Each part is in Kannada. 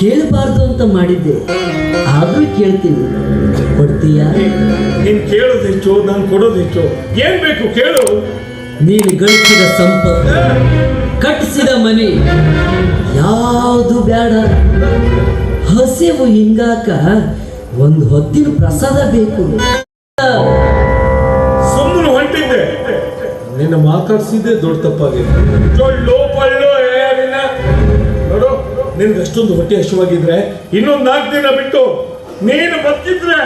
ಕೇಳಬಾರ್ದು ಅಂತ ಮಾಡಿದ್ದೆ. ಆದ್ರೂ ಕೇಳ್ತೀನಿ. ಕೊಡ್ತೀಯ? ನೀನ್ ಕೇಳೋದು ಹೆಚ್ಚು ನಾನು ಕೊಡೋದು ಹೆಚ್ಚು. ಏನ್ ಬೇಕು ಕೇಳು. ನೀನು ಗಳಿಸಿದ ಸಂಪತ್ತು ಕಟ್ಟಿಸಿದ ಮನೆ ಯಾವುದು ಬೇಡ ಹಸಿವು ಹಿಂಗಾಕ ಒಂದು ಹೊತ್ತಿನ ಪ್ರಸಾದ ಬೇಕು. ಸುಮ್ಮನೆ ಹೊಂಟಿದ್ದೆ. ನಿನ್ನ ಮಾತಾಡ್ಸಿದ್ದೆ ದೊಡ್ಡ ತಪ್ಪಾಗಿದೆ. ನಿನ್ಗೆ ಅಷ್ಟೊಂದು ಹೊಟ್ಟೆ ಹಸುವಾಗಿದ್ರೆ ಇನ್ನೊಂದು ನಾಲ್ಕು ದಿನ ಬಿಟ್ಟು ನೀನು ಬರ್ತಿದ್ರೆ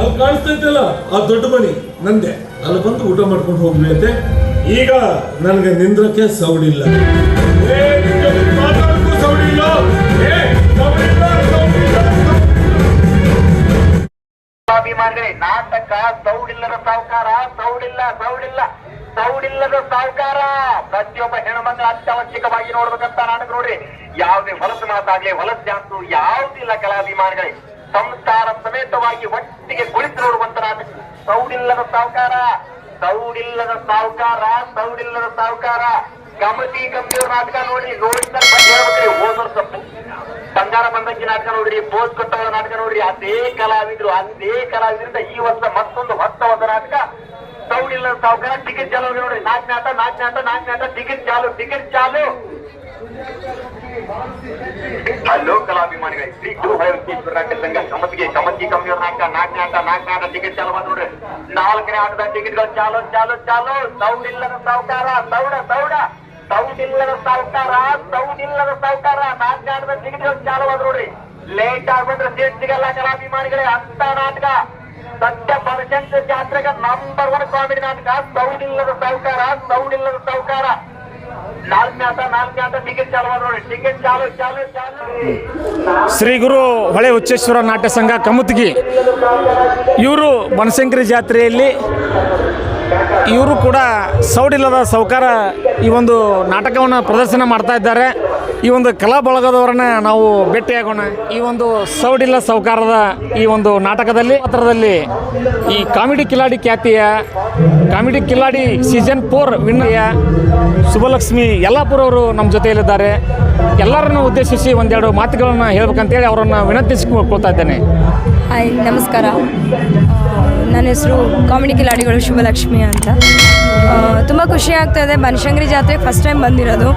ಅಲ್ಲಿ ಕಾಣಿಸ್ತೈತಲ್ಲ ಆ ದೊಡ್ಡ ಮನಿ, ನಂದೆ. ಅಲ್ಲಿ, ಬಂದು ಊಟ ಮಾಡ್ಕೊಂಡು ಹೋಗ್ಲಿ ಈಗ ನನಗೆ ನಿಂದ್ರಕ್ಕೆ ಸೌಡಿಲ್ಲ. ಸೌಡಿಲ್ಲ. ನಾಟಕ ಸೌಡಿಲ್ಲದ ಸಾವುಕಾರ, ಸೌಡಿಲ್ಲ ಸೌಡಿಲ್ಲ. ಸೌಡಿಲ್ಲದ ಪ್ರತಿಯೊಬ್ಬ ಹೆಣ್ಮಕ್ಳ ಅತ್ಯವಶ್ಯಕವಾಗಿ ನೋಡ್ಬೇಕಂತ ನಾಟಕ ನೋಡ್ರಿ. ಯಾವುದೇ ಹೊಲಸು ಮಾತಾಗ್ಲಿ, ಹೊಲಸು ಜಾಸ್ತು ಯಾವುದಿಲ್ಲ ಕಲಾಭಿಮಾನಿಗಳೇ. ಸಂಸ್ಕಾರ ಸಮೇತವಾಗಿ ಒಟ್ಟಿಗೆ ಕುಳಿತು ನೋಡುವಂತ ನಾಟಕ ಸೌಡಿಲ್ಲದ ಸಾವುಕಾರ ಸೌಡಿಲ್ಲದ ಸಾವುಕಾರ ಸೌಡಿಲ್ಲದ ಸಾವುಕಾರ. ಕಮತಿ ಗಂಭೀರ ನಾಟಕ ನೋಡ್ರಿ ಸರ್ ಬಗ್ಗೆ ಹೇಳ್ಬೇಕ್ರಿ, ಹೋದ್ ವರ್ಷ ಬಂಗಾರ ಬಂದಂಗಿ ನಾಟಕ ನೋಡ್ರಿ ಬೋಸ್ ಕೊಟ್ಟವರ ನಾಟಕ ನೋಡ್ರಿ, ಅದೇ ಕಲಾವಿದ್ರು, ಅದೇ ಕಲಾವಿದ್ರಿಂದ ಈ ವರ್ಷ ಮತ್ತೊಂದು ಹೊಸ ನಾಟಕ. ಸೌಡಿಲ್ಲದ ಸಾವುಕಾರ, ಟಿಕೆಟ್ ಚಾಲು ನೋಡ್ರಿ, ನಾಲ್ಕು ನಾಟ ನಾಲ್ಕು ನಾಟ ನಾಲ್ಕು ನಾಟ, ಟಿಕೆಟ್ ಚಾಲು ಟಿಕೆಟ್ ಚಾಲು. ಹಲೋ ಕಲಾಭಿಮಾನಿಗಳೇ ಶ್ರೀ ಗುರು ಹರಿಕೇಶ್ವರ ನಾಟ್ಯ ಸಂಘ ಕಮತ್ಗೆ ಕಮತ್ಗಿ ಕಮ್ಮಿ ನಾಟಕ ನಾಟ್ಯ ಆಟ ನಾಟ್ಯ ಆಟ ಟಿಕೆಟ್ ಚಾಲು ಮಾಡಿ ನೋಡ್ರಿ. ನಾಲ್ಕನೇ ಆಟದ ಟಿಕೆಟ್ಗಳು ಚಾಲು ಚಾಲು ಚಾಲು. ಸೌಡಿಲ್ಲದ ಸಾವುಕಾರ, ಸೌಡ ಸೌಡ. ಸೌಡಿಲ್ಲದ ಸಾವುಕಾರ ಸೌಡಿಲ್ಲದ ಸಾವುಕಾರ. ನಾಟ್ಯ ಆಟದ ಟಿಕೆಟ್ಗಳು ಚಾಲು ಮಾಡಿ ನೋಡ್ರಿ. ಲೇಟ್ ಆಗ್ಬಿಟ್ರೆ ಸೀಟ್ ಸಿಗಲ್ಲ ಕಲಾಭಿಮಾನಿಗಳೇ, ಅಂತ ನಾಟಕ. ಸತ್ಯ ಬನಶಂಕ ಜಾತ್ರೆಗೆ ನಂಬರ್ ಒನ್ ಕಾಮಿಡಿ ನಾಟಕ. ಸೌಡಿಲ್ಲದ ಸಾವುಕಾರ ಸೌಡಿಲ್ಲದ ಸಾವುಕಾರ. ಶ್ರೀ ಗುರು ಹೊಳೆ ಹುಚ್ಚೇಶ್ವರ ನಾಟ್ಯ ಸಂಘ ಕಮುತ್ಗಿ ಇವರು ಬನಶಂಕರಿ ಜಾತ್ರೆಯಲ್ಲಿ ಇವರು ಕೂಡ ಸೌಡಿಲ್ಲದ ಸೌಕಾರ ಈ ಒಂದು ನಾಟಕವನ್ನು ಪ್ರದರ್ಶನ ಮಾಡ್ತಾ ಇದ್ದಾರೆ. ಈ ಒಂದು ಕಲಾ ಬಳಗದವರನ್ನ ನಾವು ಭೇಟಿಯಾಗೋಣ. ಈ ಒಂದು ಸೌಡಿಲ್ಲ ಸೌಕಾರದ ಈ ಒಂದು ನಾಟಕದಲ್ಲಿ ಪಾತ್ರದಲ್ಲಿ ಈ ಕಾಮಿಡಿ ಕಿಲಾಡಿ ಖ್ಯಾತಿಯ, ಕಾಮಿಡಿ ಕಿಲಾಡಿ ಸೀಸನ್ ಫೋರ್ ವಿನ್ನಯ ಶುಭಲಕ್ಷ್ಮಿ ಯಲ್ಲಾಪುರ ಅವರು ನಮ್ಮ ಜೊತೆಯಲ್ಲಿದ್ದಾರೆ. ಎಲ್ಲರನ್ನು ಉದ್ದೇಶಿಸಿ ಒಂದೆರಡು ಮಾತುಗಳನ್ನು ಹೇಳ್ಬೇಕಂತೇಳಿ ಅವರನ್ನು ವಿನಂತಿಸಿಕೊಳ್ತಾ ಇದ್ದೇನೆ. ಹಾಯ್ ನಮಸ್ಕಾರ. ನನ್ನ ಹೆಸರು ಕಾಮಿಡಿ ಕಿಲಾಡಿಗಳು ಶುಭಲಕ್ಷ್ಮಿ ಅಂತ. ತುಂಬ ಖುಷಿ ಆಗ್ತಾ ಇದೆ. ಬನಶಂಕರಿ ಜಾತ್ರೆ ಫಸ್ಟ್ ಟೈಮ್ ಬಂದಿರೋದು.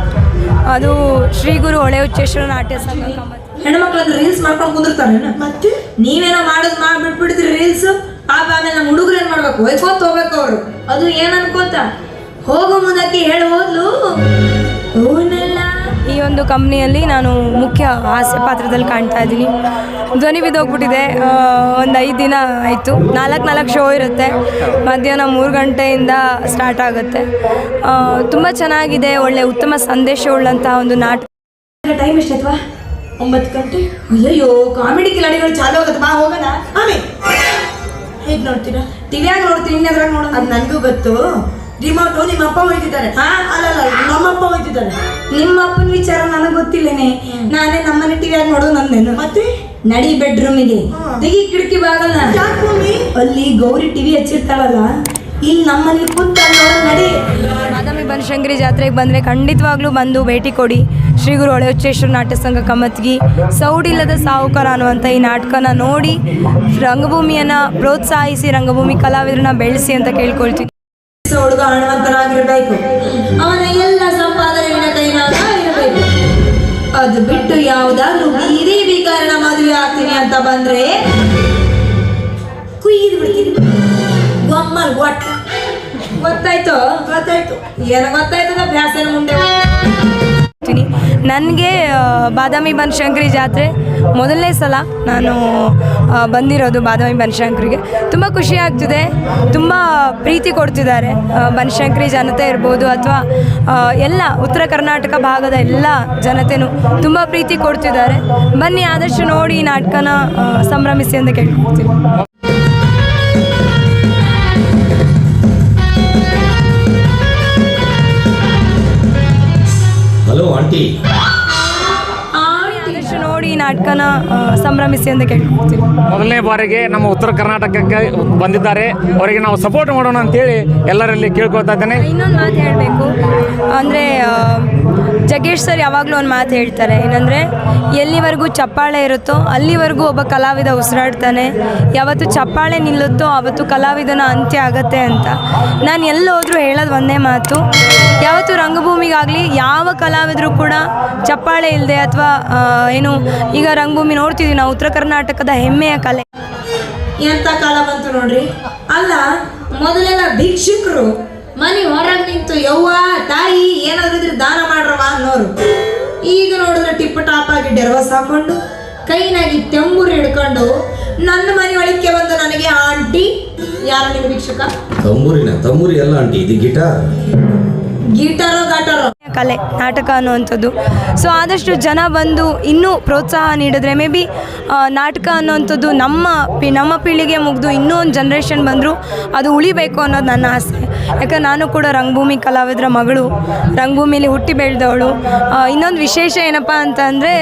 ಅದು ಶ್ರೀ ಗುರು ಹೊಳೆ ಉಚ್ಚೇಶ್ವರ ನಾಟ್ಯ ಸಂಘ ಹೆಣ್ಮಕ್ಳು ಹೆಣ್ಮಕ್ಳನ್ನ ರೀಲ್ಸ್ ಮಾಡ್ಕೊಂಡು ಕುಂದಿರ್ತಾರೆ ಮತ್ತೆ? ನೀವೇನೋ ಮಾಡೋದು ಮಾಡ್ಬಿಟ್ಬಿಡ್ತೀರಿ ರೀಲ್ಸ್ ಪಾಪ ಆಮೇಲೆ ನಮ್ಮ ಹುಡುಗರು ಏನ್ ಮಾಡ್ಬೇಕು? ಒಯ್ಕೋತ ಹೋಗ್ಬೇಕು ಅವರು. ಅದು ಏನ್ ಅನ್ಕೋತ ಹೋಗೋ ಮುಂದಕ್ಕೆ ಹೇಳಿ ಹೋದ್ಲು. ಈ ಒಂದು ಕಂಪ್ನಿಯಲ್ಲಿ ನಾನು ಮುಖ್ಯ ಹಾಸ್ಯ ಪಾತ್ರದಲ್ಲಿ ಕಾಣ್ತಾ ಇದ್ದೀನಿ. ಧ್ವನಿ ಬಿದ್ದೋಗ್ಬಿಟ್ಟಿದೆ. ಒಂದು ಐದು ದಿನ ಆಯಿತು. ನಾಲ್ಕು ನಾಲ್ಕು ಶೋ ಇರುತ್ತೆ. ಮಧ್ಯಾಹ್ನ ಮೂರು ಗಂಟೆಯಿಂದ ಸ್ಟಾರ್ಟ್ ಆಗುತ್ತೆ. ತುಂಬ ಚೆನ್ನಾಗಿದೆ ಒಳ್ಳೆ ಉತ್ತಮ ಸಂದೇಶವುಳ್ಳಂಥ ಒಂದು ನಾಟಕ. ಟೈಮ್ ಎಷ್ಟಾಯ್ತವಾ ಒಂಬತ್ತು ಗಂಟೆ? ಅಯ್ಯೋ ಕಾಮಿಡಿ ಕಿಲಾಡಿಗಳು ಚಾಲು ಆಗುತ್ತೆ. ಬಾ ಹೋಗೋಣ. ಆಮೇಲೆ ಹೇಗೆ ನೋಡ್ತೀರಾ? ಟಿವಿಯಾಗ ನೋಡ್ತೀನಿ ಅದ್ರಾಗ ನೋಡೋಣ ಅದು ನನಗೂ ಗೊತ್ತು. ರಿಮೋಟ್ ನಿಮ್ಮ ಅಪ್ಪ ಹೋಯ್ತಿದ್ದಾರೆ. ಹಾ? ನಮ್ಮ ಅಪ್ಪ ಹೋಯ್ತಿದ್ದಾರೆ. ನಿಮ್ಮ ಅಪ್ಪನ ವಿಚಾರ ನನಗೆ ಗೊತ್ತಿಲ್ಲೇನೆ. ನಾನೇ ನಮ್ಮನೆ ಟಿವಿಯಾಗ ನೋಡೋದು ನಂದೇನು. ಮತ್ತೆ? ನಡಿ ಬೆಡ್ರೂಮಿಗೆ ತೆಗಿ ಕಿಟಕಿ ಬಾಗಲ್ಲ ಅಲ್ಲಿ ಗೌರಿ ಟಿವಿ ಹಚ್ಚಿರ್ತಾಳಲ್ಲ ಇಲ್ಲಿ ನಮ್ಮಲ್ಲಿ ಕೂತ ನೋಡ ನಡಿ. ಬಾದಾಮಿ ಬನಶಂಕರಿ ಜಾತ್ರೆಗೆ ಬಂದರೆ ಖಂಡಿತವಾಗ್ಲೂ ಬಂದು ಭೇಟಿ ಕೊಡಿ. ಶ್ರೀ ಗುರು ಹೊಳೆ ಹುಚ್ಚೇಶ್ವರ ನಾಟ್ಯ ಸಂಘ ಕಮತ್ಗಿ ಸೌಡಿಲ್ಲದ ಸಾಹುಕಾರ ಅನ್ನುವಂಥ ಈ ನಾಟಕನ ನೋಡಿ ರಂಗಭೂಮಿಯನ್ನು ಪ್ರೋತ್ಸಾಹಿಸಿ ರಂಗಭೂಮಿ ಕಲಾವಿದರನ್ನ ಬೆಳೆಸಿ ಅಂತ ಹುಡುಗ ಹಣವಂತನಾಗಿರ್ಬೇಕು. ಅವನ ಎಲ್ಲ ಸಂಪಾದನೆಗಳ ಕೈನಾಗ ಇರಬೇಕು. ಅದು ಬಿಟ್ಟು ಯಾವ್ದಾದ್ರು ಬೀದಿ ಬೀಕಾರಣ ಮದುವೆ ಆಗ್ತೀನಿ ಅಂತ ಬಂದ್ರೆ ಕುಯ್ದು ಬಿಡ್ತೀನಿ. ಗೊಮ್ಮಲ್ ಗೊಟ್ಟ ಗೊತ್ತಾಯ್ತು? ಗೊತ್ತಾಯ್ತು. ಏನ ಗೊತ್ತಾಯ್ತದ ಬ್ಯಾಸನ ಮುಂದೆ? ನನಗೆ ಬಾದಾಮಿ ಬನಶಂಕರಿ ಜಾತ್ರೆ ಮೊದಲನೇ ಸಲ ನಾನು ಬಂದಿರೋದು ಬಾದಾಮಿ ಬನಶಂಕರಿಗೆ. ತುಂಬ ಖುಷಿ ಆಗ್ತಿದೆ. ತುಂಬ ಪ್ರೀತಿ ಕೊಡ್ತಿದ್ದಾರೆ ಬನಶಂಕರಿ ಜನತೆ ಇರ್ಬೋದು ಅಥವಾ ಎಲ್ಲ ಉತ್ತರ ಕರ್ನಾಟಕ ಭಾಗದ ಎಲ್ಲ ಜನತೆನೂ ತುಂಬ ಪ್ರೀತಿ ಕೊಡ್ತಿದ್ದಾರೆ. ಬನ್ನಿ ಆದಷ್ಟು ನೋಡಿ ನಾಟಕನ ಸಂಭ್ರಮಿಸಿ ಅಂತ ಕೇಳ್ಕೊಳ್ತೀನಿ ಹಲೋ ಆಂಟಿ ನಾಟಕನ ಸಂಭ್ರಮಿಸಿ ಅಂತ ಕೇಳ್ಕೊಳ್ತೀವಿ ಮೊದಲನೇ ಬಾರಿಗೆ ನಮ್ಮ ಉತ್ತರ ಕರ್ನಾಟಕಕ್ಕೆ ಬಂದಿದ್ದಾರೆ. ಅವರಿಗೆ ನಾವು ಸಪೋರ್ಟ್ ಮಾಡೋಣ ಅಂತೇಳಿ ಎಲ್ಲರಲ್ಲಿ ಕೇಳ್ಕೊಳ್ತಾ ಇದ್ದೇನೆ. ಇನ್ನೊಂದು ಮಾತು ಹೇಳಬೇಕು. ಅಂದರೆ ಜಗ್ಗೇಶ್ ಸರ್ ಯಾವಾಗಲೂ ಒಂದು ಮಾತು ಹೇಳ್ತಾರೆ, ಏನಂದರೆ, ಎಲ್ಲಿವರೆಗೂ ಚಪ್ಪಾಳೆ ಇರುತ್ತೋ, ಅಲ್ಲಿವರೆಗೂ ಒಬ್ಬ ಕಲಾವಿದ ಉಸಿರಾಡ್ತಾನೆ. ಯಾವತ್ತು ಚಪ್ಪಾಳೆ ನಿಲ್ಲುತ್ತೋ, ಆವತ್ತು ಕಲಾವಿದನ ಅಂತ್ಯ ಆಗತ್ತೆ ಅಂತ. ನಾನು ಎಲ್ಲೋದ್ರೂ ಹೇಳೋದು ಒಂದೇ ಮಾತು. ಯಾವತ್ತು ರಂಗಭೂಮಿಗಾಗಲಿ, ಯಾವ ಕಲಾವಿದರು ಕೂಡ ಚಪ್ಪಾಳೆ ಇಲ್ಲದೆ ಅಥವಾ ಏನು, ಈಗ ರಂಗಭೂಮಿ ನೋಡ್ತಿದ್ವಿ ನಾವು, ಉತ್ತರ ಕರ್ನಾಟಕದ ಹೆಮ್ಮೆಯ ಕಲೆ. ಎಂಥ ಕಾಲ ಬಂತು ನೋಡ್ರಿ. ಅಲ್ಲ, ಮೊದಲೆಲ್ಲ ಭಿಕ್ಷುಕರು ಮನೆ ಹೊರಗೆ ನಿಂತು ಯವ್ವ ತಾಯಿ ಏನಾದ್ರೂ ಇದ್ರೆ ದಾನ ಮಾಡ್ರವ ಅನ್ನೋರು. ಈಗ ನೋಡಿದ್ರೆ ಟಿಪ್ ಟಾಪ್ ಆಗಿ ಡೆರ್ವಸ್ ಹಾಕೊಂಡು ಕೈನಾಗಿ ತೆಂಬೂರು ಹಿಡ್ಕೊಂಡು ನನ್ನ ಮನೆ ಒಳಕ್ಕೆ ಬಂದು ನನಗೆ ಆಂಟಿ ಯಾರ ನಿಮ್ಮ ಭಿಕ್ಷುಕ? ತಂಬೂರಿನ ತಂಬೂರಿ ಎಲ್ಲ ಆಂಟಿ ಇದು ಗಿಟಾರ್. ಗಿಟಾರೋ ಗಾಟಾರೋ? ಕಲೆ, ನಾಟಕ ಅನ್ನುವಂಥದ್ದು. ಸೊ ಆದಷ್ಟು ಜನ ಬಂದು ಇನ್ನೂ ಪ್ರೋತ್ಸಾಹ ನೀಡಿದ್ರೆ ಮೇ ಬಿ ನಾಟಕ ಅನ್ನುವಂಥದ್ದು ನಮ್ಮ ಪಿ, ನಮ್ಮ ಪೀಳಿಗೆ ಮುಗಿದು ಇನ್ನೂ ಒಂದು ಜನ್ರೇಷನ್ ಬಂದರೂ ಅದು ಉಳಿಬೇಕು ಅನ್ನೋದು ನನ್ನ ಆಸೆ. ಯಾಕಂದ್ರೆ ನಾನು ಕೂಡ ರಂಗಭೂಮಿ ಕಲಾವಿದರ ಮಗಳು ರಂಗಭೂಮಿಲಿ ಹುಟ್ಟಿ ಬೆಳೆದವಳು. ಇನ್ನೊಂದು ವಿಶೇಷ ಏನಪ್ಪ ಅಂತಂದರೆ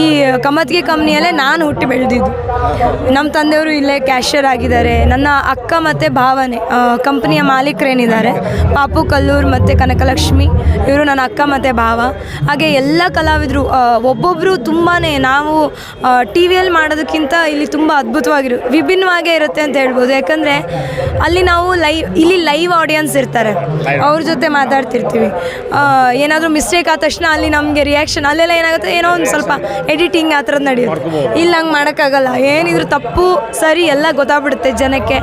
ಈ ಕಮತ್ಗೆ ಕಂಪ್ನಿಯಲ್ಲೇ ನಾನು ಹುಟ್ಟಿ ಬೆಳೆದಿದ್ದು. ನಮ್ಮ ತಂದೆಯವರು ಇಲ್ಲೇ ಕ್ಯಾಶಿಯರ್ ಆಗಿದ್ದಾರೆ. ನನ್ನ ಅಕ್ಕ ಮತ್ತು ಭಾವನೆ ಕಂಪ್ನಿಯ ಮಾಲೀಕರೇನಿದ್ದಾರೆ. ಪಾಪು ಕಲ್ಲೂರು ಮತ್ತು ಕನಕಲಕ್ಷ್ಮಿ, ಇವರು ನನ್ನ ಅಕ್ಕ ಮತ್ತು ಭಾವ. ಹಾಗೆ ಎಲ್ಲ ಕಲಾವಿದರು ಒಬ್ಬೊಬ್ಬರು ತುಂಬಾ ನಾವು ಟಿ ವಿಯಲ್ಲಿ ಮಾಡೋದಕ್ಕಿಂತ ಇಲ್ಲಿ ತುಂಬ ಅದ್ಭುತವಾಗಿರು ವಿಭಿನ್ನವಾಗೇ ಇರುತ್ತೆ ಅಂತ ಹೇಳ್ಬೋದು. ಯಾಕಂದರೆ ಅಲ್ಲಿ ನಾವು ಲೈವ್ ಇಲ್ಲಿ ಲೈವ್ ಆಡಿಯನ್ಸ್ ಇರ್ತಾರೆ. ಅವ್ರ ಜೊತೆ ಮಾತಾಡ್ತಿರ್ತೀವಿ. ಏನಾದರೂ ಮಿಸ್ಟೇಕ್ ಆದ ತಕ್ಷಣ ಅಲ್ಲಿ ನಮಗೆ ರಿಯಾಕ್ಷನ್ ಅಲ್ಲೆಲ್ಲ ಏನಾಗುತ್ತೆ ಏನೋ ಒಂದು ಸ್ವಲ್ಪ ಎಡಿಟಿಂಗ್ ಆ ಥರದ್ದು ನಡೆಯುತ್ತೆ. ಇಲ್ಲಿ ಹಂಗೆ ಮಾಡೋಕ್ಕಾಗಲ್ಲ. ಏನಿದ್ರು ತಪ್ಪು ಸರಿ ಎಲ್ಲ ಗೊತ್ತಾಗ್ಬಿಡುತ್ತೆ ಜನಕ್ಕೆ.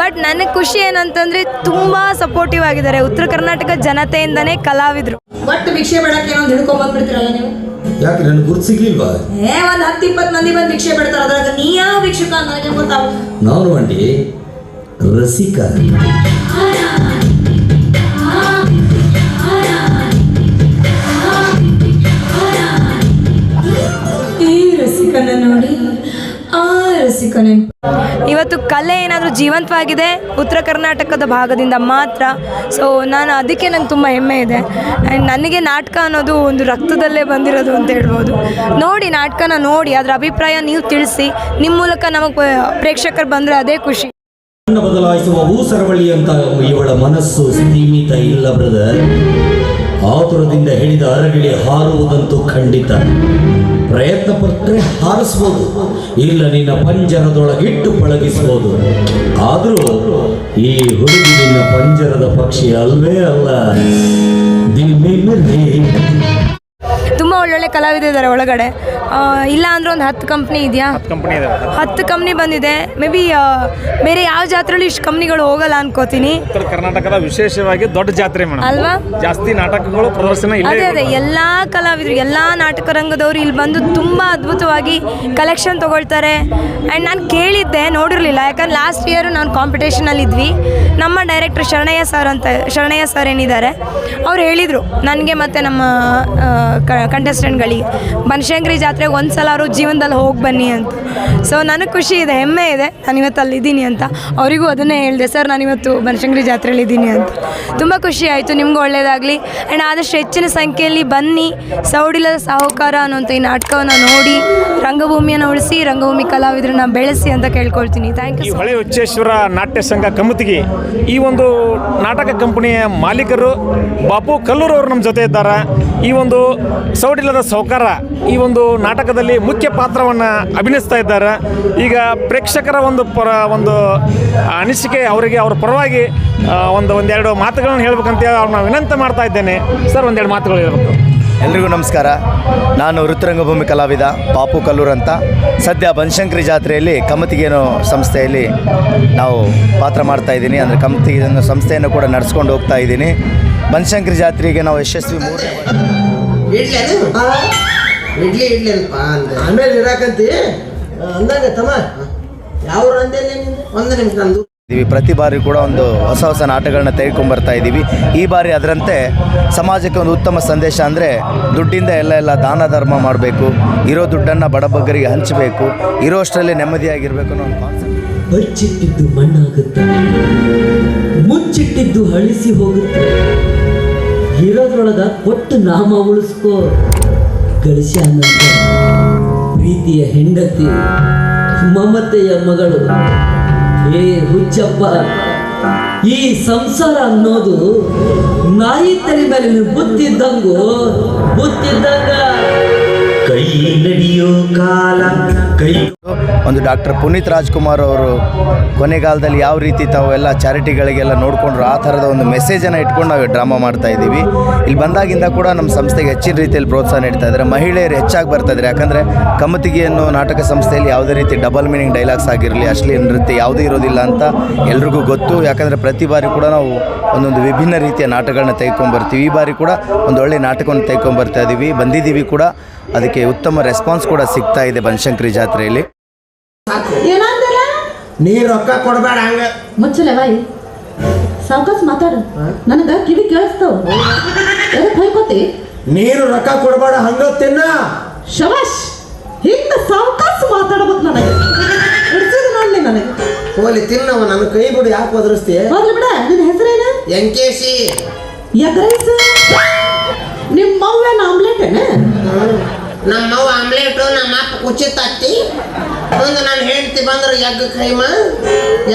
ಬಟ್ ನನಗೆ ಖುಷಿ ಏನಂತಂದರೆ ತುಂಬ ಸಪೋರ್ಟಿವ್ ಆಗಿದ್ದಾರೆ. ಉತ್ತರ ಕರ್ನಾಟಕ ಜನತೆಯಿಂದನೇ ಕಲಾವಿದರು. ಒಟ್ಟು ಭಿಕ್ಷೆ ಬೇಡಕ್ಕೆ ಏನೋ ಹಿಡ್ಕೊಂಡ್ ಬಂದ್ಬಿಡ್ತೀರಲ್ಲ ನೀವು? ಯಾಕೆ ನನ್ ಗುರ್ತು ಸಿಗ್ಲಿಲ್ವಾ? ಏ ಒಂದ್ ಹತ್ತು ಇಪ್ಪತ್ತು ಮಂದಿ ಬಂದು ಭಿಕ್ಷೆ ಬಿಡ್ತಾರ ಅದ್ರಾಗ ನೀ ಯಾವ ಭಿಕ್ಷುಕ ಅಂತ ನನಗೆ ಗೊತ್ತಾವ ನಾನು ಅಂಡಿ ರಸಿಕ. ಈ ರಸಿಕನ ನೋಡಿ ಇವತ್ತು ಕಲೆ ಏನಾದರೂ ಜೀವಂತವಾಗಿದೆ? ಉತ್ತರ ಕರ್ನಾಟಕದ ಭಾಗದಿಂದ ಮಾತ್ರ. ಸೊ ನಾನು ಅದಕ್ಕೆ ನಂಗೆ ತುಂಬ ಹೆಮ್ಮೆ ಇದೆ. ಆ್ಯಂಡ್ ನನಗೆ ನಾಟಕ ಅನ್ನೋದು ಒಂದು ರಕ್ತದಲ್ಲೇ ಬಂದಿರೋದು ಅಂತ ಹೇಳ್ಬೋದು. ನೋಡಿ ನಾಟಕನ ನೋಡಿ ಅದರ ಅಭಿಪ್ರಾಯ ನೀವು ತಿಳಿಸಿ. ನಿಮ್ಮ ಮೂಲಕ ನಮಗೆ ಪ್ರೇಕ್ಷಕರು ಬಂದರೆ ಅದೇ ಖುಷಿ. ಬದಲಾಯಿಸುವ ಹೂ ಸರವಳಿ ಅಂತ ಇವಳ ಮನಸ್ಸು ಸೀಮಿತ ಇಲ್ಲ ಬ್ರದರ್ ಆತುರದಿಂದ ಹಿಡಿದ ಅರಗಿಳಿ ಹಾರುವುದಂತೂ ಖಂಡಿತ. ಪ್ರಯತ್ನ ಪಟ್ಟರೆ ಹಾರಿಸ್ಬೋದು. ಇಲ್ಲ ನಿನ್ನ ಪಂಜರದೊಳಗಿಟ್ಟು ಪಳಗಿಸ್ಬೋದು. ಆದರೂ ಈ ಹುಡುಗಿ ನಿನ್ನ ಪಂಜರದ ಪಕ್ಷಿ ಅಲ್ವೇ ಅಲ್ಲ. ದಿಲ್ ಮೇ ಕಲಾವಿದ ತುಂಬ ಕಲಾವಿದರಿದ್ದಾರೆ ಒಳಗಡೆ ಇಲ್ಲ ಅಂದ್ರೆ ಒಂದು ಹತ್ತು ಕಂಪ್ನಿ ಇದೆಯಾ? ಕಂಪನಿ ಇದೆ ಹತ್ತು ಕಂಪ್ನಿ ಬಂದಿದೆ. ಮೇ ಬಿ ಬೇರೆ ಯಾವ ಜಾತ್ರೆಯಲ್ಲಿ ಇಷ್ಟು ಕಂಪ್ನಿಗಳು ಹೋಗಲ್ಲ ಅನ್ಕೋತೀನಿ. ಉತ್ತರ ಕರ್ನಾಟಕದ ವಿಶೇಷವಾಗಿ ದೊಡ್ಡ ಜಾತ್ರೆ ಮೇಡಮ್. ಅಲ್ವಾ? ಜಾಸ್ತಿ ನಾಟಕಗಳು ಪ್ರದರ್ಶನ ಇಲ್ಲೇ ಅದೇ ಅದೇ. ಎಲ್ಲ ಕಲಾವಿದರು ಎಲ್ಲ ನಾಟಕ ರಂಗದವರು ಇಲ್ಲಿ ಬಂದು ತುಂಬಾ ಅದ್ಭುತವಾಗಿ ಕಲೆಕ್ಷನ್ ತಗೊಳ್ತಾರೆ. ಆ್ಯಂಡ್ ನಾನು ಕೇಳಿದ್ದೆ ನೋಡಿರಲಿಲ್ಲ. ಯಾಕಂದ್ರೆ ಲಾಸ್ಟ್ ಇಯರು ನಾನು ಕಾಂಪಿಟೇಷನಲ್ಲಿ ಇದ್ವಿ. ನಮ್ಮ ಡೈರೆಕ್ಟರ್ ಶರಣಯ್ಯ ಸರ್ ಅಂತ ಶರಣಯ್ಯ ಸರ್ ಏನಿದ್ದಾರೆ ಅವ್ರು ಹೇಳಿದರು. ನನಗೆ ಮತ್ತು ನಮ್ಮ ಕಂಟೆಸ್ಟೆಂಟ್ಗಳಿಗೆ ಬನಶಂಕರಿ ಜಾತ್ರೆಗೆ ಒಂದು ಸಲ ಅವರು ಜೀವನದಲ್ಲಿ ಹೋಗಿ ಬನ್ನಿ ಅಂತ. ಸೊ ನನಗೆ ಖುಷಿ ಇದೆ ಹೆಮ್ಮೆ ಇದೆ. ನಾನು ಇವತ್ತು ಅಲ್ಲಿದ್ದೀನಿ ಅಂತ. ಅವರಿಗೂ ಅದನ್ನೇ ಹೇಳಿದೆ ಸರ್ ನಾನು ಇವತ್ತು ಬನಶಂಕರಿ ಜಾತ್ರೆಯಲ್ಲಿ ಇದ್ದೀನಿ ಅಂತ. ತುಂಬ ಖುಷಿ ಆಯಿತು ನಿಮಗೂ ಒಳ್ಳೆಯದಾಗಲಿ ಆ್ಯಂಡ್ ಆದಷ್ಟು ಹೆಚ್ಚಿನ ಸಂಖ್ಯೆಯಲ್ಲಿ ಬನ್ನಿ. ಸೌಡಿಲದ ಸಾಹುಕಾರ ಅನ್ನುವಂಥ ಈ ನಾಟಕವನ್ನು ನೋಡಿ ರಂಗಭೂಮಿಯನ್ನು ಉಳಿಸಿ ರಂಗಭೂಮಿ ಕಲಾವಿದರನ್ನ ಬೆಳೆಸಿ ಅಂತ ಕೇಳ್ಕೊಳ್ತೀನಿ. ಥ್ಯಾಂಕ್ ಯು ಹೊಳೆ ಉಚ್ಚೇಶ್ವರ ನಾಟ್ಯ ಸಂಘ ಕಮತಿಗಿ ಈ ಒಂದು ನಾಟಕ ಕಂಪನಿಯ ಮಾಲೀಕರು ಬಾಪು ಕಲ್ಲೂರು ಅವರು ನಮ್ಮ ಜೊತೆ ಇದ್ದಾರೆ. ಈ ಒಂದು ಸೌಡಿಲ್ಲದ ಸೌಕಾರ ಈ ಒಂದು ನಾಟಕದಲ್ಲಿ ಮುಖ್ಯ ಪಾತ್ರವನ್ನು ಅಭಿನಯಿಸ್ತಾ ಇದ್ದಾರೆ. ಈಗ ಪ್ರೇಕ್ಷಕರ ಒಂದು ಪರ, ಒಂದು ಅನಿಸಿಕೆ ಅವರಿಗೆ ಅವ್ರ ಪರವಾಗಿ ಒಂದು, ಒಂದೆರಡು ಮಾತುಗಳನ್ನು ಹೇಳ್ಬೇಕಂತ ಅವ್ರನ್ನ ವಿನಂತಿ ಮಾಡ್ತಾ ಇದ್ದೇನೆ. ಸರ್, ಒಂದೆರಡು ಮಾತುಗಳು ಹೇಳ್ಬೇಕು. ಎಲ್ರಿಗೂ ನಮಸ್ಕಾರ. ನಾನು ವೃತ್ತರಂಗಭೂಮಿ ಕಲಾವಿದ ಪಾಪು ಕಲ್ಲೂರ್ ಅಂತ. ಸದ್ಯ ಬನಶಂಕರಿ ಜಾತ್ರೆಯಲ್ಲಿ ಕಮತಿಗೇನು ಸಂಸ್ಥೆಯಲ್ಲಿ ನಾವು ಪಾತ್ರ ಮಾಡ್ತಾ ಇದ್ದೀನಿ. ಅಂದರೆ ಕಮತಿಗೇನು ಸಂಸ್ಥೆಯನ್ನು ಕೂಡ ನಡೆಸ್ಕೊಂಡು ಹೋಗ್ತಾ ಇದ್ದೀನಿ. ಬನಶಂಕರಿ ಜಾತ್ರೆಗೆ ನಾವು ಯಶಸ್ವಿ ಮೂರನೇ ಇಡ್ಲೇನು ಇಡ್ಲಿ ಇಡ್ಲೇನಪ್ಪ ಅಂದ. ಆಮೇಲೆ ಇರಾಕಂತಿ. ಅಂದಾಗ ತಮ್ಮ ಯಾವ ಅಂದೆ ಒಂದು ನಿಮಿಷ ನಂದು. ಇದ್ದೀವಿ ಪ್ರತಿ ಬಾರಿ ಕೂಡ ಒಂದು ಹೊಸ ಹೊಸ ನಾಟಕಗಳನ್ನ ತೆಗೆದುಕೊಂಡು ಬರ್ತಾ ಇದ್ದೀವಿ ಈ ಬಾರಿ ಅದರಂತೆ ಸಮಾಜಕ್ಕೆ ಒಂದು ಉತ್ತಮ ಸಂದೇಶ ಅಂದರೆ ದುಡ್ಡಿಂದ ಎಲ್ಲ ಎಲ್ಲ ದಾನ ಧರ್ಮ ಮಾಡಬೇಕು. ಇರೋ ದುಡ್ಡನ್ನು ಬಡಬಗ್ಗರಿಗೆ ಹಂಚಬೇಕು. ಇರೋಷ್ಟರಲ್ಲಿ ನೆಮ್ಮದಿಯಾಗಿರಬೇಕು ಅನ್ನೋ ಒಂದು ಕಾನ್ಸೆಪ್ಟ್ ಬಚ್ಚಿಟ್ಟಿದ್ದು ಮಣ್ಣಾಗುತ್ತೆ? ಮುಚ್ಚಿಟ್ಟಿದ್ದು ಅಳಿಸಿ ಹೋಗುತ್ತೆ? ಇರೋದ್ರೊಳಗ ಕೊಟ್ಟು ನಾಮ ಉಳಿಸ್ಕೋ. ಗಳಿಸಿ ಅನ್ನಂತ ಪ್ರೀತಿಯ ಹೆಂಡತಿ, ಮಮತೆಯ ಮಗಳು, ಏ ಹುಚ್ಚಪ್ಪ, ಈ ಸಂಸಾರ ಅನ್ನೋದು ನಾಯಿ ತಲೆ ಮೇಲೆ ಬುತ್ತಿದ್ದಂಗು ಬುತ್ತಿದ್ದಂಗ ಕೈ ನಡೆಯೋ ಕಾಲ, ಕೈ ಒಂದು ಡಾಕ್ಟರ್ ಪುನೀತ್ ರಾಜ್ಕುಮಾರ್ ಅವರು ಕೊನೆಗಾಲದಲ್ಲಿ ಯಾವ ರೀತಿ ತಾವು ಎಲ್ಲ ಚಾರಿಟಿಗಳಿಗೆಲ್ಲ ನೋಡಿಕೊಂಡ್ರು, ಆ ಥರದ ಒಂದು ಮೆಸೇಜನ್ನು ಇಟ್ಕೊಂಡು ನಾವು ಡ್ರಾಮಾ ಮಾಡ್ತಾ ಇದ್ದೀವಿ. ಇಲ್ಲಿ ಬಂದಾಗಿಂದ ಕೂಡ ನಮ್ಮ ಸಂಸ್ಥೆಗೆ ಹೆಚ್ಚಿನ ರೀತಿಯಲ್ಲಿ ಪ್ರೋತ್ಸಾಹ ನೀಡ್ತಾ ಇದ್ದಾರೆ. ಮಹಿಳೆಯರು ಹೆಚ್ಚಾಗಿ ಬರ್ತಾ ಇದ್ದಾರೆ. ಯಾಕಂದರೆ ಕಮತಿಗೆ ಅನ್ನೋ ನಾಟಕ ಸಂಸ್ಥೆಯಲ್ಲಿ ಯಾವುದೇ ರೀತಿ ಡಬಲ್ ಮೀನಿಂಗ್ ಡೈಲಾಗ್ಸ್ ಆಗಿರಲಿ, ಅಶ್ಲೀಲ ನೃತ್ಯ ಯಾವುದೂ ಇರೋದಿಲ್ಲ ಅಂತ ಎಲ್ರಿಗೂ ಗೊತ್ತು. ಯಾಕಂದರೆ ಪ್ರತಿ ಬಾರಿ ಕೂಡ ನಾವು ಒಂದೊಂದು ವಿಭಿನ್ನ ರೀತಿಯ ನಾಟಕಗಳನ್ನ ತೆಗೆದುಕೊಂಡ್ಬರ್ತೀವಿ ಈ ಬಾರಿ ಕೂಡ ಒಂದು ಒಳ್ಳೆಯ ನಾಟಕವನ್ನು ತೆಗೆದುಕೊಂಡ್ಬರ್ತಾ ಇದ್ದೀವಿ ಬಂದಿದ್ದೀವಿ ಕೂಡ. ಅದಕ್ಕೆ ಉತ್ತಮ ರೆಸ್ಪಾನ್ಸ್ ಕೂಡ ಸಿಗ್ತಾ ಇದೆ ಬನಶಂಕರಿ ಜಾತ್ರೆಯಲ್ಲಿ. ಏನಂದಿಲ್ಲ? ನೀ ರೊಕ್ಕ ಕೊಡಬೇಡ ಹಂಗ. ಮುಚ್ಚಲೆ ಬಾಯಿ. ಸಾವ್ಕಾಸ್ ಮಾತಾಡು. ನನಗ ಕಿವಿ ಕೇಳಿಸ್ತಾವ ಎದಕ್ ಹೊಯ್ಕೋತಿ? ನೀರು ರೊಕ್ಕ ಕೊಡಬೇಡ ಹಂಗ ತಿನ್ನ. ಶಬಾಷ್ ಹಿಂದ ಸಾವ್ಕಾಸ್ ಮಾತಾಡ್ಬೇಕು ನನಗೆ. ಹಿಡ್ಸಿದ್ ನೋಡ್ಲಿ ನನಗೆ. ಹೋಲಿ ತಿನ್ನವ ನನ್ನ ಕೈ ಬಿಡು ಯಾಕೆ ಒದರಿಸ್ತಿ ಹೋಗ್ಲಿ ಬಿಡ ನಿನ್ನ ಹೆಸರೇನು ಸಿ ಎಗ್ರೈಸ್ ನಿಮ್ಮ ಅವ್ವೇನ ಆಮ್ಲೆಟ್ ಏನ? ನಮ್ಮವ್ವ ಆಮ್ಲೆಟು ನಮ್ಮ ಅಪ್ಪ ಕುಚ್ಚಿ ತತ್ತಿ ಒಂದು ನಾನು ಹೇಳ್ತಿ ಬಂದ್ರೆ ಎಗ್ ಕೈಮ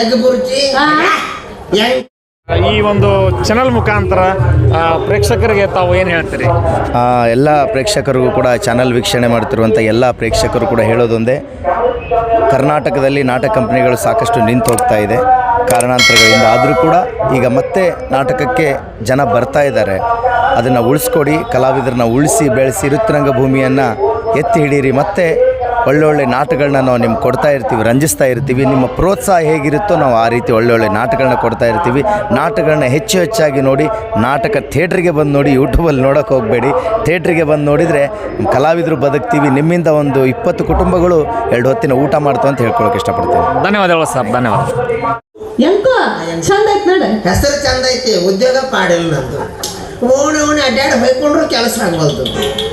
ಎಗ್ ಬುರ್ಜಿ ಹೆಂಗ್ ಈ ಒಂದು ಚಾನಲ್ ಮುಖಾಂತರ ಪ್ರೇಕ್ಷಕರಿಗೆ ತಾವು ಏನು ಹೇಳ್ತೀರಿ? ಎಲ್ಲ ಪ್ರೇಕ್ಷಕರಿಗೂ ಕೂಡ ಚಾನಲ್ ವೀಕ್ಷಣೆ ಮಾಡ್ತಿರುವಂಥ ಎಲ್ಲ ಪ್ರೇಕ್ಷಕರು ಕೂಡ ಹೇಳೋದೊಂದೇ. ಕರ್ನಾಟಕದಲ್ಲಿ ನಾಟಕ ಕಂಪನಿಗಳು ಸಾಕಷ್ಟು ನಿಂತು ಹೋಗ್ತಾ ಇದೆ. ಕಾರಣಾಂತರಗಳಿಂದ ಆದರೂ ಕೂಡ ಈಗ ಮತ್ತೆ ನಾಟಕಕ್ಕೆ ಜನ ಬರ್ತಾ ಇದ್ದಾರೆ. ಅದನ್ನು ಉಳಿಸ್ಕೊಡಿ, ಕಲಾವಿದರನ್ನ ಉಳಿಸಿ, ಬೆಳೆಸಿ, ಋತುರಂಗ ಭೂಮಿಯನ್ನು ಎತ್ತಿ ಹಿಡೀರಿ. ಮತ್ತೆ ಒಳ್ಳೊಳ್ಳೆ ನಾಟಕಗಳನ್ನ ನಾವು ನಿಮ್ಗೆ ಕೊಡ್ತಾ ಇರ್ತೀವಿ ರಂಜಿಸ್ತಾ ಇರ್ತೀವಿ. ನಿಮ್ಮ ಪ್ರೋತ್ಸಾಹ ಹೇಗಿರುತ್ತೋ ನಾವು ಆ ರೀತಿ ಒಳ್ಳೊಳ್ಳೆ ನಾಟಗಳನ್ನ ಕೊಡ್ತಾ ಇರ್ತೀವಿ. ನಾಟಕಗಳನ್ನ ಹೆಚ್ಚು ಹೆಚ್ಚಾಗಿ ನೋಡಿ ನಾಟಕ ಥಿಯೇಟ್ರಿಗೆ ಬಂದು ನೋಡಿ ಯೂಟ್ಯೂಬಲ್ಲಿ ನೋಡೋಕೆ ಹೋಗಬೇಡಿ. ಥಿಯೇಟ್ರಿಗೆ ಬಂದು ನೋಡಿದರೆ ಕಲಾವಿದರು ಬದುಕ್ತೀವಿ. ನಿಮ್ಮಿಂದ ಒಂದು ಇಪ್ಪತ್ತು ಕುಟುಂಬಗಳು ಎರಡು ಹೊತ್ತಿನ ಊಟ ಮಾಡ್ತಾವೆ ಅಂತ ಹೇಳ್ಕೊಳಕ್ಕೆ ಇಷ್ಟಪಡ್ತೀನಿ. ಧನ್ಯವಾದಗಳು ಸರ್ ಧನ್ಯವಾದ. ಎಂಕೋ ಚಂದ ಐತ್ ನೋಡ. ಹೆಸರು ಚಂದ ಐತಿ ಉದ್ಯೋಗ ಪಾಡಿಲ್ಲ ನಂದು. ಓಣಿ ಓಣಿ ಅಡ್ಡಾಡಿ ಹೊಯ್ಕೊಂಡ್ರು ಕೆಲಸ ಆಗ್ಬಲ್ದು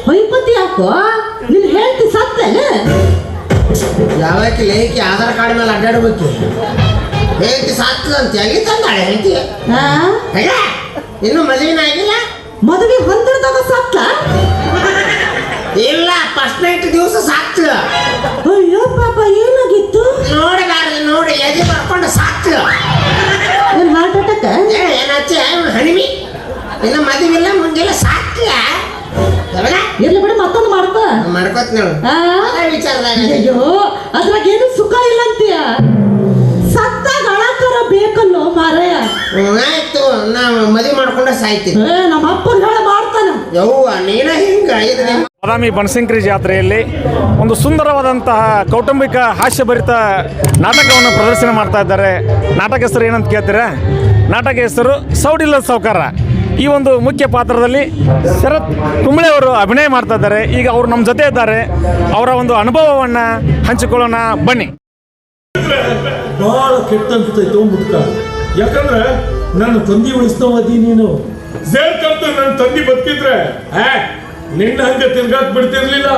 ಹೊಯ್ಪತಿ ಯಾಕೋ ನಿನ್ ಹೇಳ್ತಿ ಸತ್ತೇನೆ? ಯಾವಕ್ಕೆ ಲೇಖಿ ಆಧಾರ್ ಕಾರ್ಡ್ ಮೇಲೆ ಅಡ್ಡಾಡ್ಬೇಕು? ಹೇಳ್ತಿ ಸತ್ತದಂತ ಅಂತ ಎಲ್ಲಿ ತಂದಾಳೆ ಹೇಳ್ತಿ? ಹೇಳ ಇನ್ನು ಮದುವೆನ ಆಗಿಲ್ಲ? ಮದುವೆ ಹೊಂದಿರದಾಗ ಸತ್ತ ಇಲ್ಲ ಫಸ್ಟ್ ನೈಟ್ ದಿವಸ ಸಾಕ್ತ. ಅಯ್ಯೋ ಪಾಪ ಏನಾಗಿತ್ತು? ನೋಡಬಾರ್ದು ನೋಡಿ ಎದೆ ಬರ್ಕೊಂಡು ಸಾಕ್ತ. ನನ್ನ ಹಾರ್ಟ್ ಅಟ್ಯಾಕ್ ಏನಾಚೆ ಹಣಿವಿ ಇನ್ನು ಮದುವಿಲ್ಲ ಮುಂಜಾನೆ ಸಾತ್ಲ ಯಾವಾಗ? ಇರ್ಲಿ ಬಿಡು. ವಿಚಾರದಾಗ ಅಯ್ಯೋ ಅದ್ರಾಗ ಏನು ಸುಖ ಇಲ್ಲ ಅಂತೀಯ ಸತ್ತಾಗ ಅಳಕರ ಬೇಕಲ್ಲೋ ಮಾರಾಯ? ಆಯ್ತು ನಾವು ಮದುವೆ ಮಾಡ್ಕೊಂಡ ಸಾಯ್ತೀವಿ ನಮ್ಮ ಅಪ್ಪನ ಹೇಳ ಮಾಡ್ತಾನ. ಯವ್ವ ನೀನ ಹಿಂಗ? ಇದು ನಿಮ್ಮ ಬಾದಾಮಿ ಬನಶಂಕರಿ ಜಾತ್ರೆಯಲ್ಲಿ ಒಂದು ಸುಂದರವಾದಂತಹ ಕೌಟುಂಬಿಕ ಹಾಸ್ಯಭರಿತ ನಾಟಕವನ್ನು ಪ್ರದರ್ಶನ ಮಾಡ್ತಾ ಇದ್ದಾರೆ. ನಾಟಕ ಹೆಸರು ಏನಂತ ಕೇಳ್ತೀರಾ? ನಾಟಕ ಹೆಸರು ಸೌಡಿಲ್ಲ ಸೌಕಾರ ಈ ಒಂದು ಮುಖ್ಯ ಪಾತ್ರದಲ್ಲಿ ಶರತ್ ಕುಂಬಳೆ ಅವರು ಅಭಿನಯ ಮಾಡ್ತಾ ಇದ್ದಾರೆ. ಈಗ ಅವರು ನಮ್ಮ ಜೊತೆ ಇದ್ದಾರೆ. ಅವರ ಒಂದು ಅನುಭವವನ್ನು ಹಂಚಿಕೊಳ್ಳೋಣ. ಬನ್ನಿ. ಬಹಳ ಕೆಟ್ಟ ಅನ್ಸ್ತೈತು ಮುಟ್ಕ ಯಾಕಂದ್ರೆ ನನ್ನ ತಂದಿ ವಯಸ್ಸನವದಿ ನೀನು. ಸೇರ್ಕಂತ ನನ್ನ ತಂದಿ ಬದುಕಿದ್ರೆ ಆ, ನಿನ್ನ ಹಂಗೆ ತಿರ್ಗಾಕ್ ಬಿಡ್ತಿರ್ಲಿಲ್ಲ.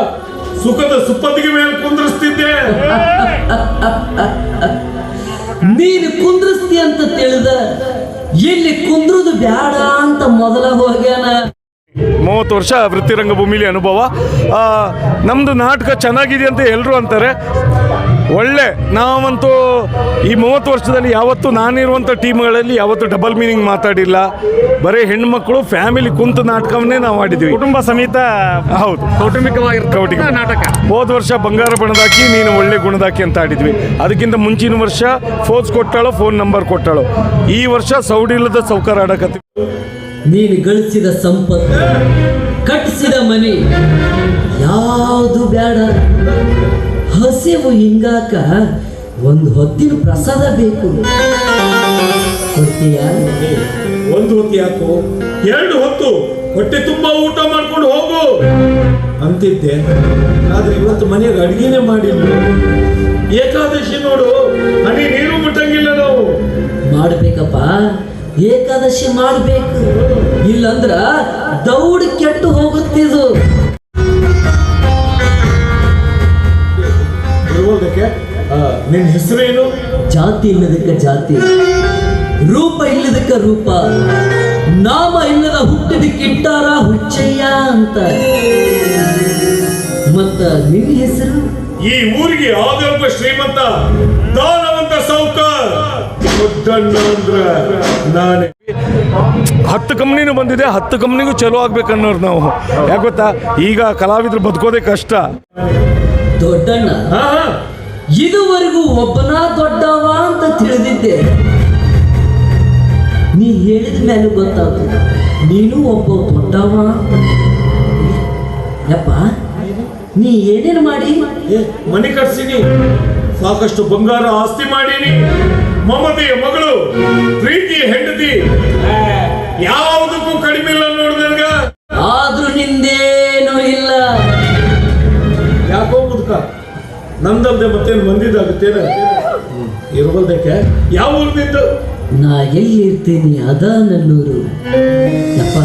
ಸುಖದ ಸುಪ್ಪತ್ತಿಗೆ ಮೇಲೆ ಕುಂದ್ರಿಸ್ತಿದ್ದೆ. ನೀನು ಕುಂದ್ರಿಸ್ತಿ ಅಂತ ತಿಳಿದ ಇಲ್ಲಿ ಕುಂದ್ರದು ಬ್ಯಾಡ ಅಂತ ಮೊದಲ ಹೋಗ್ಯಾನ. ಮೂವತ್ತು ವರ್ಷ ವೃತ್ತಿರಂಗ ಭೂಮಿಲಿ ಅನುಭವ ನಮ್ದು ನಾಟಕ ಚೆನ್ನಾಗಿದೆ ಅಂತ ಎಲ್ಲರೂ ಅಂತಾರೆ. ಒಳ್ಳೆ. ನಾವಂತೂ ಈ ಮೂವತ್ತು ವರ್ಷದಲ್ಲಿ ಯಾವತ್ತೂ ನಾನಿರುವಂಥ ಟೀಮ್ಗಳಲ್ಲಿ ಯಾವತ್ತೂ ಡಬಲ್ ಮೀನಿಂಗ್ ಮಾತಾಡಿಲ್ಲ. ಬರೀ ಹೆಣ್ಮಕ್ಳು ಫ್ಯಾಮಿಲಿ ಕುಂತು ನಾಟಕವನ್ನೇ ನಾವು ಆಡಿದ್ವಿ ಕುಟುಂಬ ಸಮೇತ ಹೌದು. ಕೌಟುಂಬಿಕವಾಗಿರ್ತೀವಿ ಕೌಟುಂಬಿಕ. ನಾಟಕ. ಹೋದ ವರ್ಷ ಬಂಗಾರ ಬಣದಾಕಿ ನೀನು ಒಳ್ಳೆ ಗುಣದಾಕಿ ಅಂತ ಆಡಿದ್ವಿ. ಅದಕ್ಕಿಂತ ಮುಂಚಿನ ವರ್ಷ ಫೋನ್ಸ್ ಕೊಟ್ಟಾಳು ಫೋನ್ ನಂಬರ್ ಕೊಟ್ಟಾಳು. ಈ ವರ್ಷ ಸೌಡಿಲ್ಲದ ಸೌಕರ್ಯ ಆಡಕತ್ತೀವಿ. ನೀನು ಗಳಿಸಿದ ಸಂಪತ್ತು ಕಟ್ಟಿಸಿದ ಮನೆ ಯಾವುದು ಬೇಡ. ಹಸಿವು ಹಿಂಗಾಕ ಒಂದು ಹೊತ್ತಿನ ಪ್ರಸಾದ ಬೇಕು. ಕೊಡ್ತೀಯಾ ಒಂದು ಹೊತ್ತು ಯಾಕು? ಎರಡು ಹೊತ್ತು. ಹೊಟ್ಟೆ ತುಂಬಾ ಊಟ ಮಾಡ್ಕೊಂಡು ಹೋಗು. ಅಂತಿದ್ದೆ. ಆದ್ರೆ ಇವತ್ತು ಮನೆಗೆ ಅಡಿಗೆನೆ ಮಾಡಿಲ್ಲ. ಏಕಾದಶಿ ನೋಡು. ಹನಿ ನೀರು ಮುಟ್ಟಂಗಿಲ್ಲ ನಾವು. ಮಾಡ್ಬೇಕಪ್ಪ. ಏಕಾದಶಿ ಮಾಡ್ಬೇಕು. ಇಲ್ಲಂದ್ರ ದೌಡ್ ಕೆಟ್ಟು ಹೋಗುತ್ತಿದು. ಬರುವುದಕ್ಕೆ ನಿನ್ನ ಹೆಸರೇನು? ಜಾತಿ ಇಲ್ಲದಕ್ಕೆ ಜಾತಿ ರೂಪ ಇಲ್ಲದಕ್ಕೆ ರೂಪ ನಾಮ ಇಲ್ಲದ ಹುಟ್ಟಿದಕ್ಕಿಟ್ಟಾರ ಹುಚ್ಚಯ್ಯ ಅಂತ. ಮತ್ತ ನಿನ್ನ ಹೆಸರು? ಈ ಊರಿಗೆ ಆದೊಬ್ಬ ಶ್ರೀಮಂತ ದಾನವಂತ ಸೌಕರ್ ದೊಡ್ಡಣ್ಣ ಅಂದ್ರೆ ನಾನೇ. ಹತ್ತು ಕಂಪ್ನಿನೂ ಬಂದಿದೆ ಹತ್ತು ಕಂಪ್ನಿಗೂ ಚಲೋ ಆಗ್ಬೇಕನ್ನೋರು ನಾವು. ಯಾಕೆ ಗೊತ್ತಾ? ಈಗ ಕಲಾವಿದ್ರು ಬದುಕೋದೇ ಕಷ್ಟ. ದೊಡ್ಡಣ್ಣ. ಇದುವರೆಗೂ ಒಬ್ಬನ ದೊಡ್ಡವ ಅಂತ ತಿಳಿದಿದ್ದೆ. ನೀ ಹೇಳಿದ ಮೇಲೆ ಗೊತ್ತಾಗ್ತದೆ. ನೀನು ಒಬ್ಬ ದೊಡ್ಡವ ಅಂತ ಯಪ್ಪ ನೀ ಏನೇನು ಮಾಡಿ? ಮನೆ ಕಟ್ಸಿನಿ ಸಾಕಷ್ಟು ಬಂಗಾರ ಆಸ್ತಿ ಮಾಡೀನಿ. ಮಮತೆಯ ಮಗಳು ಪ್ರೀತಿ ಹೆಂಡತಿ. ಯಾವುದಕ್ಕೂ ಕಡಿಮೆ ಇಲ್ಲ ನೋಡಿದಾಗ ಆದ್ರೂ ನಿಂದೇನೂ ನಂದಲ್ದೆ ಮತ್ತೆ ಮಂದಿದಾಗುತ್ತೇನ ಇರಬಲ್ದಕ್ಕೆ ಯಾವ ಊರ್ನಿಂದ ನಾ ಎಲ್ಲಿರ್ತೀನಿ ಅದ ನನ್ನೂರು ಯಪ್ಪ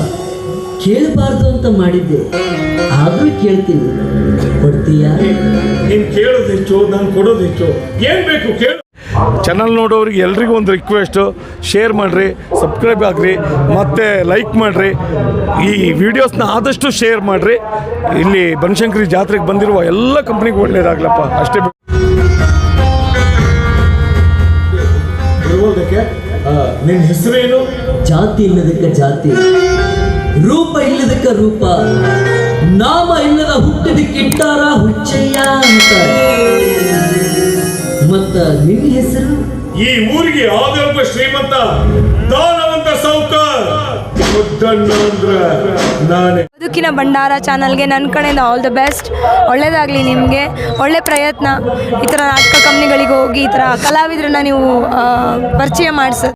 ಕೇಳಬಾರ್ದು ಅಂತ ಮಾಡಿದ್ದೆ. ಆದ್ರೂ ಕೇಳ್ತೀನಿ. ಕೊಡ್ತೀಯ? ನೀನ್ ಕೇಳೋದು ಹೆಚ್ಚು ನಾನು ಕೊಡೋದು ಹೆಚ್ಚು ಏನ್ ಬೇಕು ಕೇಳು. ಚಾನಲ್ ನೋಡೋರಿಗೆ ಎಲ್ರಿಗೂ ಒಂದು ರಿಕ್ವೆಸ್ಟು ಶೇರ್ ಮಾಡಿರಿ ಸಬ್ಸ್ಕ್ರೈಬ್ ಆಗಿರಿ ಮತ್ತು ಲೈಕ್ ಮಾಡಿರಿ. ಈ ವಿಡಿಯೋಸ್ನ ಆದಷ್ಟು ಶೇರ್ ಮಾಡಿರಿ. ಇಲ್ಲಿ ಬನಶಂಕರಿ ಜಾತ್ರೆಗೆ ಬಂದಿರುವ ಎಲ್ಲ ಕಂಪ್ನಿಗೂ ಒಳ್ಳೇದಾಗ್ಲಪ್ಪ. ಅಷ್ಟೇ ನಿನ್ನ ಹೆಸರೇನು? ಜಾತಿ ಇಲ್ಲದಕ್ಕೆ ಜಾತಿ ರೂಪ ಇಲ್ಲದಕ್ಕೆ ರೂಪ ನಾಮ ಇಲ್ಲದ ಹುಟ್ಟಿದಕ್ಕಿಟ್ಟಾರ ಹುಚ್ಚಯ್ಯ ಅಂತ ಮತ್ತ ನಿಮ್ಮ ಹೆಸರು? ಈ ಊರಿಗೆ ಆದೊಬ್ಬ ಶ್ರೀಮಂತ ದಾನವಂತ ಸಾವುಕಾರ. ನಾನೇ. ಬದುಕಿನ ಭಂಡಾರ ಚಾನಲ್ಗೆ ನನ್ನ ಕಡೆಯಿಂದ ಆಲ್ ದ ಬೆಸ್ಟ್ ಒಳ್ಳೇದಾಗಲಿ ನಿಮಗೆ. ಒಳ್ಳೆ ಪ್ರಯತ್ನ. ಈ ಥರ ನಾಟಕ ಕಂಪ್ನಿಗಳಿಗೆ ಹೋಗಿ ಈ ಥರ ಕಲಾವಿದರನ್ನ ನೀವು ಪರಿಚಯ ಮಾಡಿಸ